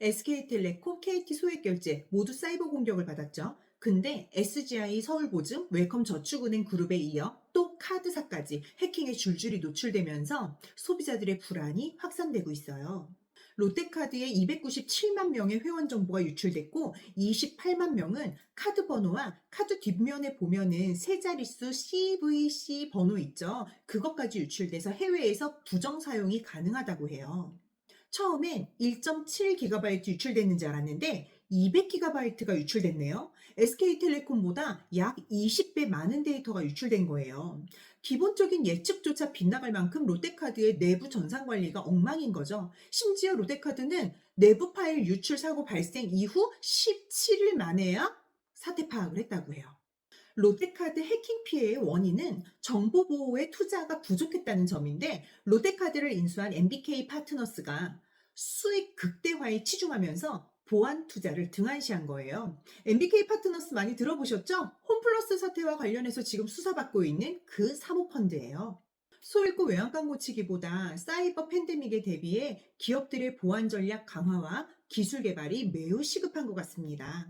SK텔레콤, KT 소액결제 모두 사이버 공격을 받았죠. 근데 SGI 서울보증, 웰컴 저축은행 그룹에 이어 또 카드사까지 해킹에 줄줄이 노출되면서 소비자들의 불안이 확산되고 있어요. 롯데카드의 297만 명의 회원 정보가 유출됐고 28만 명은 카드 번호와 카드 뒷면에 보면은 세 자릿수 CVC 번호 있죠. 그것까지 유출돼서 해외에서 부정 사용이 가능하다고 해요. 처음엔 1.7GB 유출됐는 줄 알았는데 200GB가 유출됐네요. SK텔레콤보다 약 20배 많은 데이터가 유출된 거예요. 기본적인 예측조차 빗나갈 만큼 롯데카드의 내부 전산 관리가 엉망인 거죠. 심지어 롯데카드는 내부 파일 유출 사고 발생 이후 17일 만에야 사태 파악을 했다고 해요. 롯데카드 해킹 피해의 원인은 정보 보호에 투자가 부족했다는 점인데 롯데카드를 인수한 MBK 파트너스가 수익 극대화에 치중하면서 보안 투자를 등한시한 거예요. MBK 파트너스 많이 들어보셨죠? 홈플러스 사태와 관련해서 지금 수사받고 있는 그 사모펀드예요. 소잃고 외양간 고치기보다 사이버 팬데믹에 대비해 기업들의 보안 전략 강화와 기술 개발이 매우 시급한 것 같습니다.